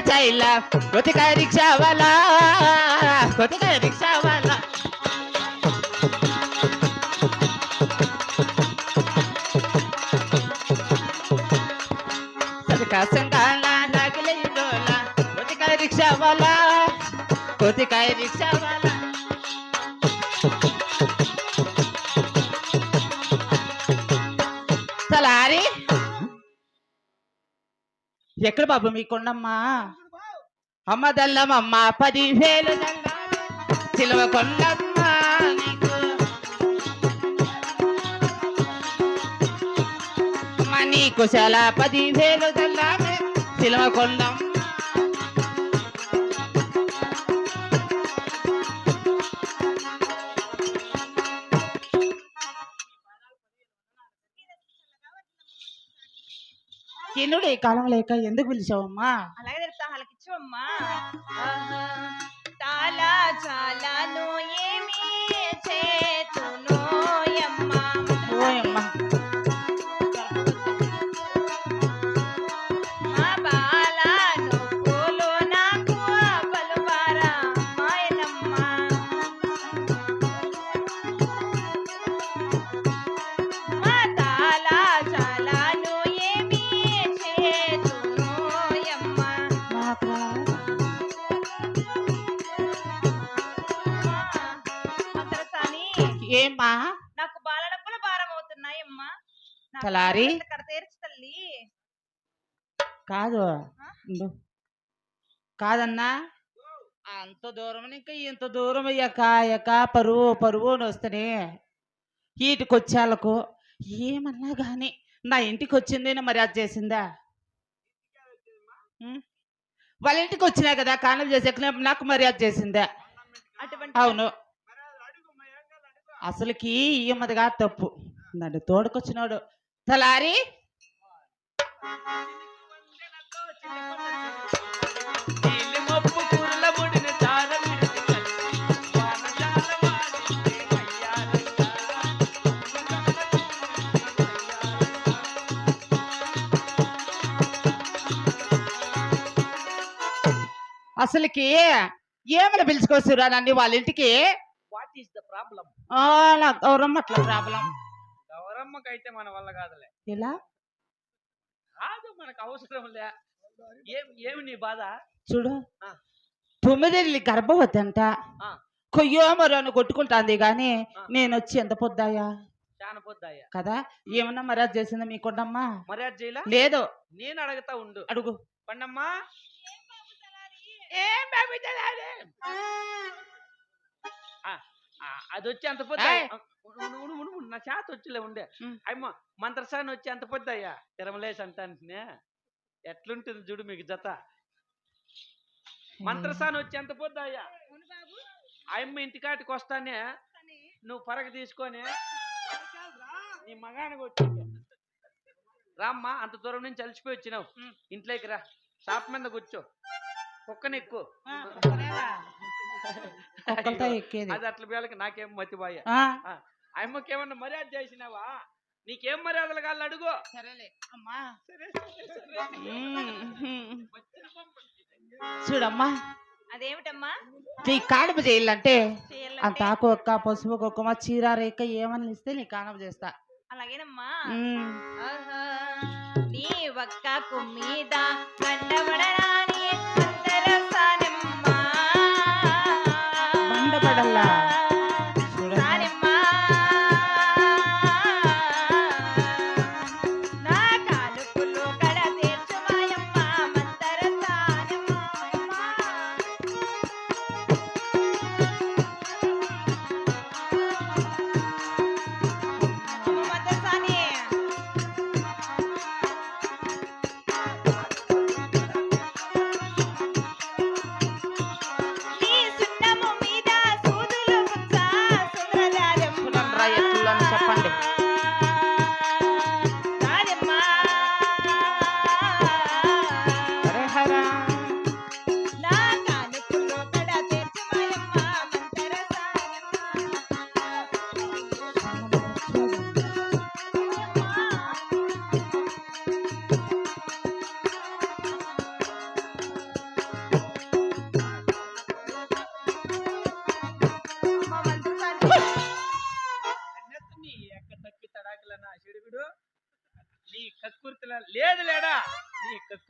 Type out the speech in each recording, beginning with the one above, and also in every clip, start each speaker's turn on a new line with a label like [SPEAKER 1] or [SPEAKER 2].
[SPEAKER 1] जायला होते काय रिक्षावाला होते काय रिक्षावाला सरका संघाला लागले डोला होते काय रिक्षावाला होते काय रिक्षावाला ఎక్కడ బాబు మీ కొండమ్మా? అమ్మ దల్లమమ్మ పదివేలు సిలువ కొండమ్మ నీకు. నీకు చాలా పదివేలు దల్లా సిలువ కొండమ్మ కిన్నుడు ఈ కాలం లేక ఎందుకు పిలిచావమ్మా ఏమ్మా?
[SPEAKER 2] నాకు బాల డబ్బుల భారం అవుతున్నాయమ్మా నా
[SPEAKER 1] తలారి?
[SPEAKER 2] తీర్చు తల్లి.
[SPEAKER 1] కాదు. కాదన్నా. అంత దూరం ఇంకా ఇంత దూరం అయ్యాక అయ్యాక పరువు పరువు అని వస్తేనే వీటికి వచ్చేళ్ళకు ఏమన్నా కానీ నా ఇంటికి వచ్చింది మర్యాద చేసిందా? ఉం? వాళ్ళ ఇంటికి వచ్చినా కదా కానం చేసే నాకు మర్యాద చేసిందా?
[SPEAKER 2] అటువంటి
[SPEAKER 1] అవును. అసలుకి ఈయమ్మదిగా తప్పు. నన్ను తోడుకొచ్చినాడు తలారి. అసలుకి ఏమైనా పిలుచుకొస్తురా నన్ను వాళ్ళ ఇంటికి
[SPEAKER 3] వాట్ ఈస్ ద ప్రాబ్లం
[SPEAKER 1] ఆ, నా గౌరమ్మ అట్లా ప్రాబ్లం.
[SPEAKER 3] గౌరమ్మకైతే మన వల్ల కాదులే.
[SPEAKER 1] ఎలా?
[SPEAKER 3] కాదు మనకు అవసరం లే. ఏం ఏమి నీ బాధ?
[SPEAKER 1] చూడు. తొమ్మిదేళ్ళి గర్భవతి అంట
[SPEAKER 3] ఆ.
[SPEAKER 1] కొయ్యో మరో అని కొట్టుకుంటాంది కానీ
[SPEAKER 3] ఆ.
[SPEAKER 1] నేను వచ్చి ఎంత పొద్దాయా
[SPEAKER 3] చాలా పొద్దాయ
[SPEAKER 1] కదా? ఏమన్నా మర్యాద చేసిందా మీ కొండమ్మా?
[SPEAKER 3] మర్యాద చేయలా?
[SPEAKER 1] లేదు.
[SPEAKER 3] నేను అడగతా ఉండు.
[SPEAKER 1] అడుగు.
[SPEAKER 3] పండమ్మా.
[SPEAKER 1] ఏం బాబు
[SPEAKER 3] అది వచ్చి అంత పొద్దు. నా చేత వచ్చిలే ఉండే. అమ్మ మంత్రసాని వచ్చి అంత పొద్దయ్యా తిరమలేసి అంటానే ఎట్లుంటుంది చూడు మీకు జత. మంత్రసాని వచ్చి ఎంత పొద్దయ్యా అమ్మ ఇంటికాటికి వస్తానే. నువ్వు పరగ తీసుకొని నీ మగానికి వచ్చి రామ్మా అంత దూరం నుంచి అలసిపోయి వచ్చినావు. ఇంట్లోకి రా. షాప్ మీద కూర్చో. కుక్కనెక్కు
[SPEAKER 1] ఎక్కేది.
[SPEAKER 3] అది అట్ల వేళకి నాకేం మతిపోయా.
[SPEAKER 1] ఆ,
[SPEAKER 3] అమ్మకేమన్నా మర్యాద చేసినావా? నీకేం మర్యాదలు కాళ్ళు అడుగు.
[SPEAKER 1] సరేలే అమ్మా. ఉమ్. చూడమ్మా.
[SPEAKER 2] అదేమిటమ్మా?
[SPEAKER 1] నీ కానుపు చేయాలంటే అంత ఆకు ఒక్క పసుపు కుక్కమ చీర రేఖ ఏమని ఇస్తే నీ కానుపు చేస్తా.
[SPEAKER 2] అలాగేనమ్మా. నీ ఒక్క కుమ్మీద కండబడరాని Allah.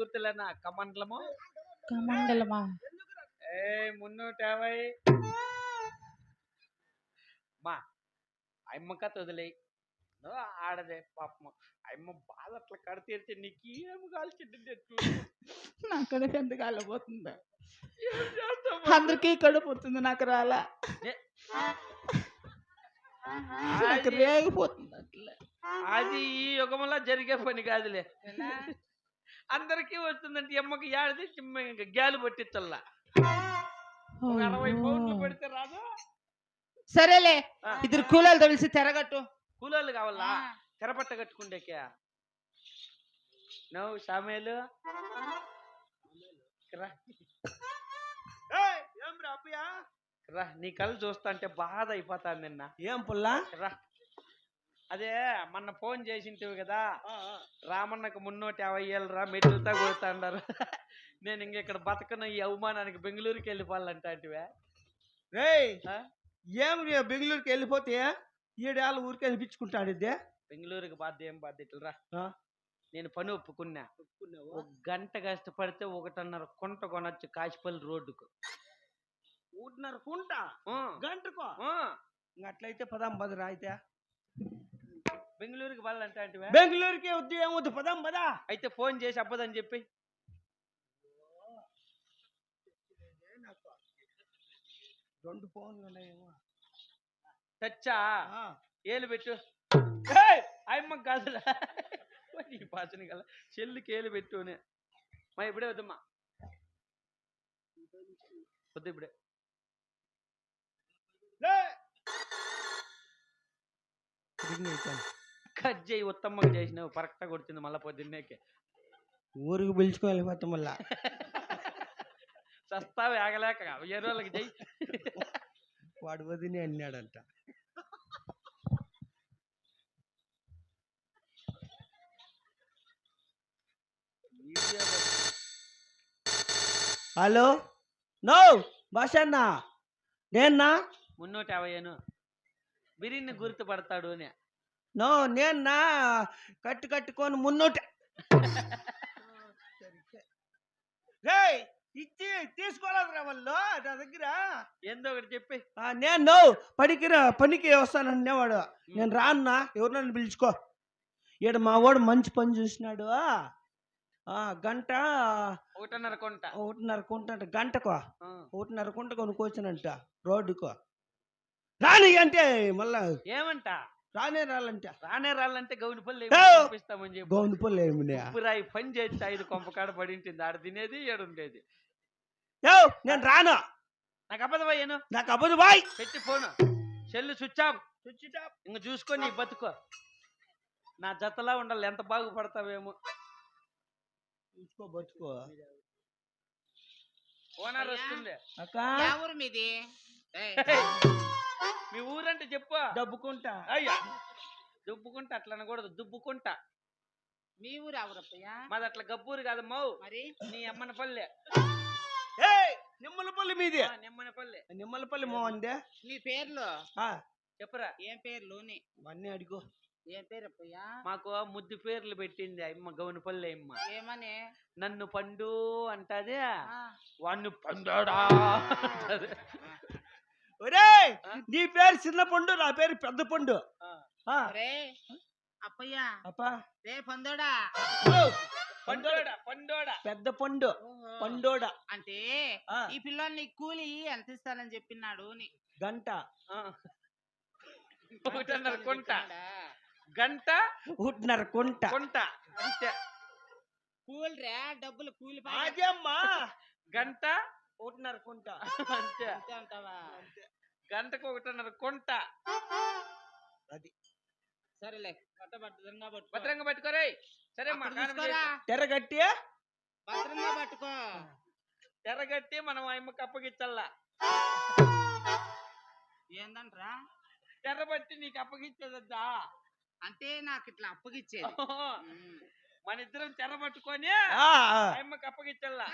[SPEAKER 3] గుర్తులేనా? కమండలము?
[SPEAKER 1] కమండలమా?
[SPEAKER 3] ఏ మున్నూట యాభై మా అమ్మ కథ వదిలేయి. ఆడదే పాపం అమ్మ బాధ అట్లా కడతీరితే నీకు ఏమి కాల్చింది
[SPEAKER 1] నా కడుపు ఎంత కాలిపోతుంది అందరికీ కడుపు వస్తుంది నాకు రాలా. నాకు రేగిపోతుంది అట్లా.
[SPEAKER 3] అది ఈ యుగంలో జరిగే పని కాదులే. అందరికీ వస్తుందంటే అమ్మకి ఏడాది ఇంకా గ్యాలు పట్టించల్లా. అరవై పౌండ్లు పెడితే రాదు.
[SPEAKER 1] సరేలే. ఇద్దరు కూలలు తెలిసి తెరగట్టు.
[SPEAKER 3] కూలోళ్ళు కావాలా? తెరపట్ట కట్టుకుండేకే. నవ్వు సామేలు. రా.
[SPEAKER 4] ఏం రా అప్పయ్య
[SPEAKER 3] రా నీ కళ్ళు చూస్తా అంటే బాధ అయిపోతాను నిన్న.
[SPEAKER 4] ఏం పుల్లా?
[SPEAKER 3] రా. అదే మొన్న ఫోన్ చేసింటివి కదా. రామన్నకు మున్నోటి యాభై ఏళ్ళు రా మెట్లుతా కొడుతాండారు. నేను ఇంక ఇక్కడ బతకను ఈ అవమానానికి బెంగళూరుకి వెళ్ళిపోవాలంట ఆ?
[SPEAKER 4] ఏం రే బెంగళూరుకి వెళ్ళిపోతే ఈడేళ్ళ ఊరికి అనిపించుకుంటాడు ఇదే?
[SPEAKER 3] బెంగళూరుకి బాధ్య ఏం బాధ్యతలు రా
[SPEAKER 4] ఆ?
[SPEAKER 3] నేను పని ఒప్పుకున్నా. ఒక గంట కష్టపడితే ఒకటిన్నర కుంట కొనొచ్చు కాశీపల్లి రోడ్డుకు.
[SPEAKER 4] ఊటిన్నర కుంట? గంటకో? అట్లయితే పదాం పదరా అయితే?
[SPEAKER 3] బెంగళూరుకి వాళ్ళంట అంటివే
[SPEAKER 4] బెంగళూరుకి వద్దు ఏమొద్దు పదాం పదా.
[SPEAKER 3] అయితే ఫోన్ చేసి అబ్బదని చెప్పి.
[SPEAKER 4] రెండు ఫోన్లు ఉన్నాయేమో.
[SPEAKER 3] చచ్చా. ఏలు పెట్టు. అమ్మ కాదులా ఈ భాషని కదా చెల్లికి ఏలు పెట్టునే మా ఇప్పుడే వద్దమ్మా. వద్దు ఇప్పుడే. కట్ చేయి ఉత్తమ్మకి చేసినావు. పరక్ట కొడుతుంది మళ్ళా పొద్దున్నేకే
[SPEAKER 4] ఊరికి పిలుచుకొని వెళ్ళిపోతాం మళ్ళా.
[SPEAKER 3] చస్తావు ఆగలేక ఏ రోజులకి చెయ్యి.
[SPEAKER 4] వాడు వదిని అన్నాడంట. హలో? నో భాషన్న. నేన్నా?
[SPEAKER 3] మున్నూట యాభై ఏను బిర్యానీ గుర్తుపడతాడు అని.
[SPEAKER 4] నో నేన్నా కట్టు కట్టుకొని మున్నోట. రేయ్ ఇచ్చి తీసుకోలేదురా వాళ్ళు నా దగ్గర.
[SPEAKER 3] ఏందో ఒకటి చెప్పి.
[SPEAKER 4] ఆ, నేను నో పనికి వస్తాననేవాడు నేను రాన్నా ఎవరినైనా పిలుచుకో. ఈడ మా వాడు మంచి పని చూసినాడు. ఆ, గంట
[SPEAKER 3] ఒకటిన్నర కొంట.
[SPEAKER 4] ఒకటిన్నర కుంట గంటకో. ఒకటిన్నర కుంట కొనుక్కొచ్చానంట రోడ్డుకో. రాని అంటే మళ్ళా
[SPEAKER 3] ఏమంట?
[SPEAKER 4] రానే రాలంట.
[SPEAKER 3] రానే రాళ్ళంటే గౌనిపల్లి
[SPEAKER 4] ఏ!
[SPEAKER 3] పంపిస్తామని చెప్పి.
[SPEAKER 4] గౌను పళ్ళు
[SPEAKER 3] ఉప్పురాయి పని చేస్తే ఐదు కొంపకాడ పడి ఉంటుంది. ఆడ తినేది ఏడుండేది
[SPEAKER 4] యో నేను రాను?
[SPEAKER 3] నాకు అబద్ధమయ్యాను
[SPEAKER 4] నాకు అవ్వదు బాయ్
[SPEAKER 3] పెట్టి ఫోన్. చెల్లు స్విచ్ ఆఫ్ ఇంక చూసుకొని నీ బతుకో. నా జతలా ఉండాలి. ఎంత బాగుపడతావేమో.
[SPEAKER 4] చూసుకో బతుకో.
[SPEAKER 3] ఓనర్ వస్తుంది.
[SPEAKER 4] అక్క.
[SPEAKER 1] ఊరు మీది? ఏయ్,
[SPEAKER 3] మీ ఊరంటే చెప్పు.
[SPEAKER 4] డబ్బుకుంటా
[SPEAKER 3] అయ్యా. దుబ్బుకుంటా అట్లా అనకూడదు. దుబ్బుకుంటా.
[SPEAKER 1] మీ ఊరు ఎవరప్పయ్యా
[SPEAKER 3] మాది అట్లా గబ్బూరు కాదు మౌ.
[SPEAKER 1] మరి?
[SPEAKER 3] నీ అమ్మన పల్లె
[SPEAKER 4] ఏయ్! నిమ్మలపల్లి మీది.
[SPEAKER 3] ఆ, నిమ్మన పల్లె
[SPEAKER 4] నిమ్మలపల్లి మోందే
[SPEAKER 1] నీ పేర్లు?
[SPEAKER 3] చెప్పురా.
[SPEAKER 1] ఏం పేర్లు?
[SPEAKER 4] అన్నీ అడిగో.
[SPEAKER 1] ఏం పేరప్పయ్యా
[SPEAKER 3] మాకు ముద్దు పేర్లు పెట్టింది అమ్మ గౌనిపల్లి అమ్మ.
[SPEAKER 1] ఏమని?
[SPEAKER 3] నన్ను పండు అంటది. వాణ్ణి పండాడా ఆ?
[SPEAKER 4] నీ పేరు చిన్న పండు నా పేరు పెద్ద పండు.
[SPEAKER 1] అప్పయ్యా
[SPEAKER 4] అప్పా.
[SPEAKER 1] రే పొందోడా.
[SPEAKER 4] ఓ,
[SPEAKER 3] పండోడా పండోడా
[SPEAKER 4] పెద్ద పండు. పండోడ
[SPEAKER 1] అంటే ఈ పిల్లోని కూలి ఎంత ఇస్తానని చెప్పినాడు
[SPEAKER 4] గంట.
[SPEAKER 3] ఒకటిన్నర కొంట? గంట?
[SPEAKER 4] ఒకటిన్నర కుంట.
[SPEAKER 3] కొంట. అంతే.
[SPEAKER 1] కూలి రే డబ్బులు కూలి
[SPEAKER 4] అదేమ్మా
[SPEAKER 3] గంట?
[SPEAKER 4] ఒకటిన్నర కుంట.
[SPEAKER 3] అంతే.
[SPEAKER 1] అంతే అంటావా?
[SPEAKER 3] గంటకు ఒకటిన్నర కొంట.
[SPEAKER 4] అది.
[SPEAKER 1] సరేలే భద్రంగా పట్టుకో.
[SPEAKER 3] భద్రంగా పట్టుకోరే సరే మా
[SPEAKER 1] చూసుకోరా
[SPEAKER 4] తెరగట్టి
[SPEAKER 1] భద్రంగా పట్టుకో.
[SPEAKER 3] తెరగట్టి మనం ఆయమ్మకి అప్పగిచ్చల్లా
[SPEAKER 1] ఏందంట్రా?
[SPEAKER 3] తెర్రబట్టి నీకు అప్పగిచ్చేదద్దా?
[SPEAKER 1] అంటే నాకు ఇట్లా అప్పగిచ్చేది. ఉమ్.
[SPEAKER 3] మన ఇద్దరం తెర పట్టుకొని. ఆయమ్మకి అప్పగిచ్చల్లా.